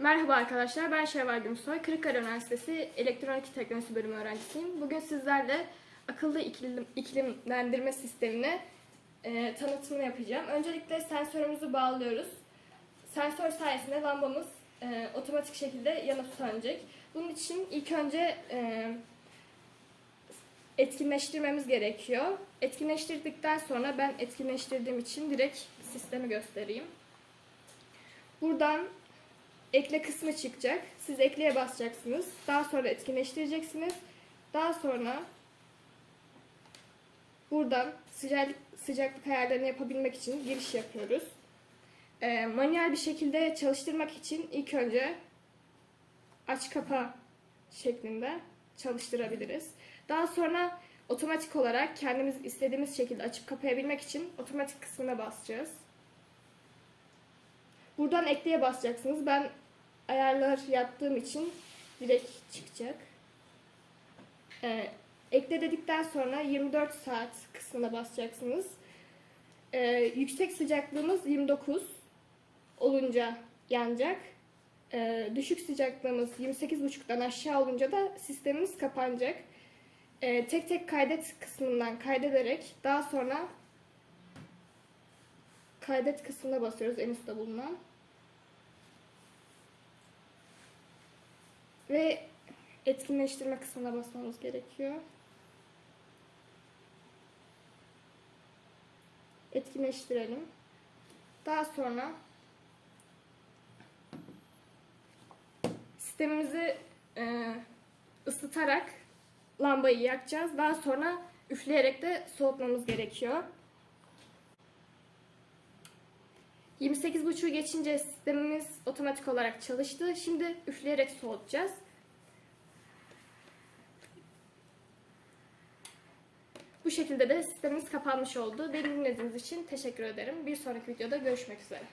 Merhaba arkadaşlar, ben Şevval Gümsoy. Kırıkkale Üniversitesi Elektronik Teknolojisi Bölümü öğrencisiyim. Bugün sizlerle akıllı iklim, iklimlendirme sistemini e, tanıtımını yapacağım. Öncelikle sensörümüzü bağlıyoruz. Sensör sayesinde lambamız e, otomatik şekilde yanıp sönecek. Bunun için ilk önce e, etkinleştirmemiz gerekiyor. Etkinleştirdikten sonra ben etkinleştirdiğim için direkt sistemi göstereyim. Buradan ekle kısmı çıkacak. Siz ekleye basacaksınız. Daha sonra etkinleştireceksiniz. Daha sonra buradan sıcaklık, sıcaklık ayarlarını yapabilmek için giriş yapıyoruz. Ee, manuel bir şekilde çalıştırmak için ilk önce aç kapa şeklinde çalıştırabiliriz. Daha sonra otomatik olarak kendimiz istediğimiz şekilde açıp kapayabilmek için otomatik kısmına basacağız. Buradan ekleye basacaksınız. Ben ayarlar yaptığım için direkt çıkacak. Ee, ekle dedikten sonra 24 saat kısmına basacaksınız. Ee, yüksek sıcaklığımız 29 olunca yanacak. Ee, düşük sıcaklığımız 28.5'dan aşağı olunca da sistemimiz kapanacak. Ee, tek tek kaydet kısmından kaydederek daha sonra kaydet kısmına basıyoruz en üstte bulunan. Ve etkinleştirme kısmına basmamız gerekiyor. Etkinleştirelim. Daha sonra sistemimizi e, ısıtarak lambayı yakacağız. Daha sonra üfleyerek de soğutmamız gerekiyor. 28.5'u geçince sistemimiz otomatik olarak çalıştı. Şimdi üfleyerek soğutacağız. Bu şekilde de sistemimiz kapanmış oldu. Beni dinlediğiniz için teşekkür ederim. Bir sonraki videoda görüşmek üzere.